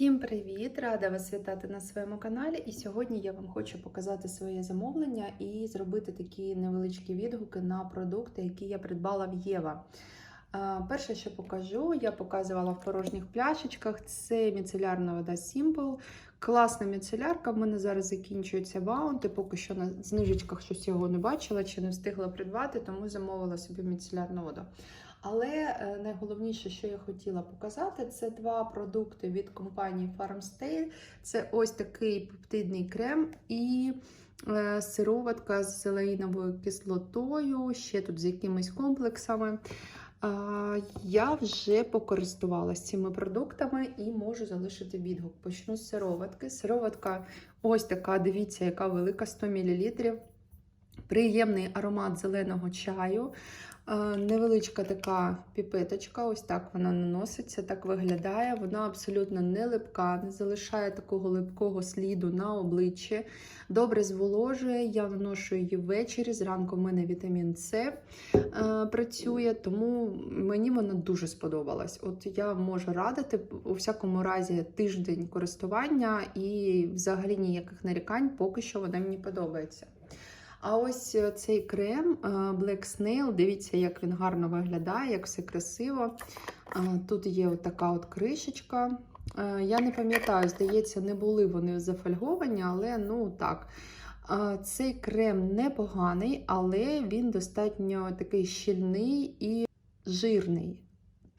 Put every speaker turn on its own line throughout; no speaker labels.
Всім привіт! Рада вас вітати на своєму каналі. І сьогодні я вам хочу показати своє замовлення і зробити такі невеличкі відгуки на продукти, які я придбала в Єва. Перше, що покажу, я показувала в порожніх пляшечках. Це міцелярна вода Simple. Класна міцелярка. В мене зараз закінчується баунти. Поки що на знижечках щось його не бачила чи не встигла придбати, тому замовила собі міцелярну воду. Але е, найголовніше, що я хотіла показати, це два продукти від компанії Farmstay. Це ось такий пептидний крем і е, сироватка з зелеїновою кислотою, ще тут з якимись комплексами. Я вже покористувалася цими продуктами і можу залишити відгук. Почну з сироватки. Сироватка ось така, дивіться, яка велика 100 мл. Приємний аромат зеленого чаю. Е, Невеличка така піпеточка, ось так вона наноситься, так виглядає. Вона абсолютно не липка, не залишає такого липкого сліду на обличчі. Добре зволожує. Я наношу її ввечері. Зранку в мене вітамін С е, працює, тому мені вона дуже сподобалась. От я можу радити у всякому разі тиждень користування і взагалі ніяких нарікань, поки що вона мені подобається. А ось е, цей крем е, Black Snail, дивіться, як він гарно виглядає, як все красиво. Е, Тут є от така от кришечка. Я не пам'ятаю, здається, не були вони зафольговані, але ну так. Цей крем непоганий, але він достатньо такий щільний і жирний.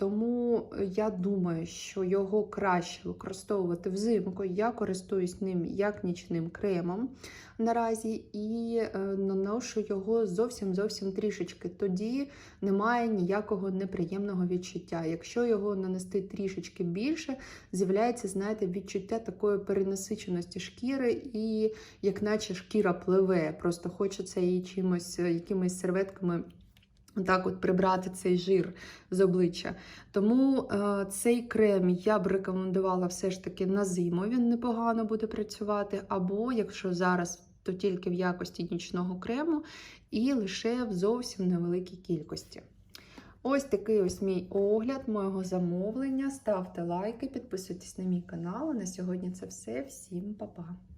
Тому я думаю, що його краще використовувати взимку. Я користуюсь ним як нічним кремом наразі і е, наношу його зовсім зовсім трішечки. Тоді немає ніякого неприємного відчуття. Якщо його нанести трішечки більше, з'являється, знаєте, відчуття такої перенасиченості шкіри, і як наче шкіра пливе. Просто хочеться її чимось, е, якимись серветками. Так, от прибрати цей жир з обличчя. Тому е, цей крем я б рекомендувала все ж таки на зиму. Він непогано буде працювати. Або якщо зараз, то тільки в якості нічного крему, і лише в зовсім невеликій кількості. Ось такий ось мій огляд моєго замовлення. Ставте лайки, підписуйтесь на мій канал. На сьогодні це все. Всім па-па!